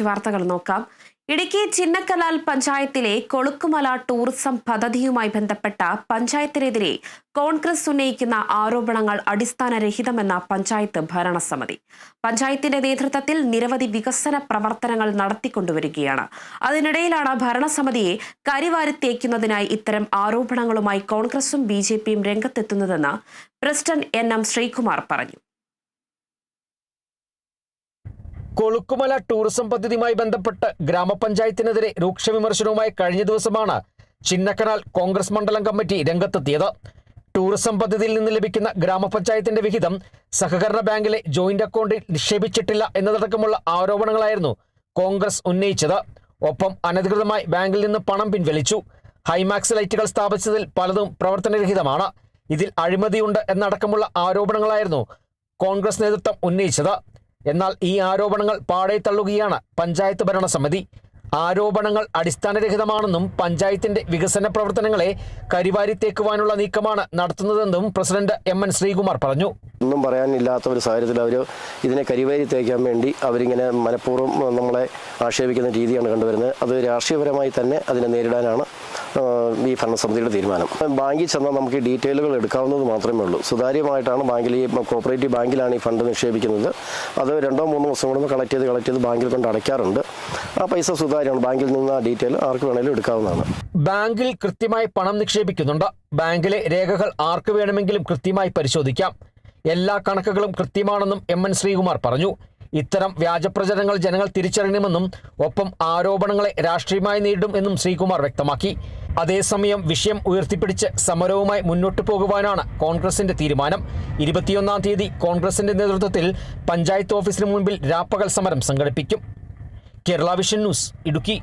മറ്റു വാർത്തകൾ നോക്കാം. ഇടുക്കി ചിന്നക്കലാൽ പഞ്ചായത്തിലെ കൊളുക്കുമല ടൂറിസം പദ്ധതിയുമായി ബന്ധപ്പെട്ട പഞ്ചായത്തിനെതിരെ കോൺഗ്രസ് ഉന്നയിക്കുന്ന ആരോപണങ്ങൾ അടിസ്ഥാനരഹിതമെന്ന പഞ്ചായത്ത് ഭരണസമിതി. പഞ്ചായത്തിന്റെ നേതൃത്വത്തിൽ നിരവധി വികസന പ്രവർത്തനങ്ങൾ നടത്തിക്കൊണ്ടുവരികയാണ്. അതിനിടയിലാണ് ഭരണസമിതിയെ കരിവാരിത്തേക്കുന്നതിനായി ഇത്തരം ആരോപണങ്ങളുമായി കോൺഗ്രസും ബി രംഗത്തെത്തുന്നതെന്ന് പ്രസിഡന്റ് എൻ എം ശ്രീകുമാർ പറഞ്ഞു. കൊളുക്കുമല ടൂറിസം പദ്ധതിയുമായി ബന്ധപ്പെട്ട് ഗ്രാമപഞ്ചായത്തിനെതിരെ രൂക്ഷ വിമർശനവുമായി കഴിഞ്ഞ ദിവസമാണ് ചിന്നക്കനാൽ കോൺഗ്രസ് മണ്ഡലം കമ്മിറ്റി രംഗത്തെത്തിയത്. ടൂറിസം പദ്ധതിയിൽ നിന്ന് ലഭിക്കുന്ന ഗ്രാമപഞ്ചായത്തിന്റെ വിഹിതം സഹകരണ ബാങ്കിലെ ജോയിന്റ് അക്കൗണ്ടിൽ നിക്ഷേപിച്ചിട്ടില്ല എന്നതടക്കമുള്ള ആരോപണങ്ങളായിരുന്നു കോൺഗ്രസ് ഉന്നയിച്ചത്. ഒപ്പം അനധികൃതമായി ബാങ്കിൽ നിന്ന് പണം പിൻവലിച്ചു. ഹൈമാക്സ് ലൈറ്റുകൾ സ്ഥാപിച്ചതിൽ പലതും പ്രവർത്തനരഹിതമാണ്. ഇതിൽ അഴിമതിയുണ്ട് എന്നടക്കമുള്ള ആരോപണങ്ങളായിരുന്നു കോൺഗ്രസ് നേതൃത്വം ഉന്നയിച്ചത്. എന്നാൽ ഈ ആരോപണങ്ങൾ പാടെ തള്ളുകയാണ് പഞ്ചായത്ത് ഭരണസമിതി. ആരോപണങ്ങൾ അടിസ്ഥാനരഹിതമാണെന്നും പഞ്ചായത്തിന്റെ വികസന പ്രവർത്തനങ്ങളെ കരിവാരിത്തേക്കുവാനുള്ള നീക്കമാണ് നടത്തുന്നതെന്നും പ്രസിഡന്റ് എം എൻ ശ്രീകുമാർ പറഞ്ഞു. ഒന്നും പറയാനില്ലാത്ത ഒരു സാഹചര്യത്തിൽ അവർ ഇതിനെ കരിവാരിത്തേക്കാൻ തേക്കാൻ വേണ്ടി അവരിങ്ങനെ മനഃപൂർവം നമ്മളെ ആക്ഷേപിക്കുന്ന രീതിയാണ് കണ്ടുവരുന്നത്. അത് രാഷ്ട്രീയപരമായി തന്നെ അതിനെ നേരിടാനാണ് ഈ ഭരണസമിതിയുടെ തീരുമാനം. ബാങ്കിൽ ചെന്നാൽ നമുക്ക് ഡീറ്റെയിലുകൾ എടുക്കാവുന്നത് മാത്രമേ ഉള്ളൂ. സുതാര്യമായിട്ടാണ് ബാങ്കിൽ ഈ കോപ്പറേറ്റീവ് ബാങ്കിലാണ് ഈ ഫണ്ട് നിക്ഷേപിക്കുന്നത്. അത് രണ്ടോ മൂന്നോ ദിവസം കൂടുമ്പോൾ കളക്ട് ചെയ്ത് കളക്ട് ചെയ്ത് ബാങ്കിൽ കൊണ്ട് അടയ്ക്കാറുണ്ട്. ആ പൈസ സുതാര്യമാണ്. ബാങ്കിൽ നിന്ന് ആ ഡീറ്റെയിൽ ആർക്ക് വേണമെങ്കിലും എടുക്കാവുന്നതാണ്. ബാങ്കിൽ കൃത്യമായി പണം നിക്ഷേപിക്കുന്നുണ്ട്. ബാങ്കിലെ രേഖകൾ ആർക്ക് വേണമെങ്കിലും കൃത്യമായി പരിശോധിക്കാം. എല്ലാ കണക്കുകളും കൃത്യമാണെന്നും എം എൻ ശ്രീകുമാർ പറഞ്ഞു. ഇത്തരം വ്യാജപ്രചരണങ്ങൾ ജനങ്ങൾ തിരിച്ചറിയണമെന്നും ഒപ്പം ആരോപണങ്ങളെ രാഷ്ട്രീയമായി നേരിടും എന്നും ശ്രീകുമാർ വ്യക്തമാക്കി. അതേസമയം വിഷയം ഉയർത്തിപ്പിടിച്ച് സമരവുമായി മുന്നോട്ടു പോകുവാനാണ് കോൺഗ്രസിന്റെ തീരുമാനം. ഇരുപത്തിയൊന്നാം തീയതി കോൺഗ്രസിന്റെ നേതൃത്വത്തിൽ പഞ്ചായത്ത് ഓഫീസിന് മുൻപിൽ രാപ്പകൽ സമരം സംഘടിപ്പിക്കും. Kerala vision news Idukki.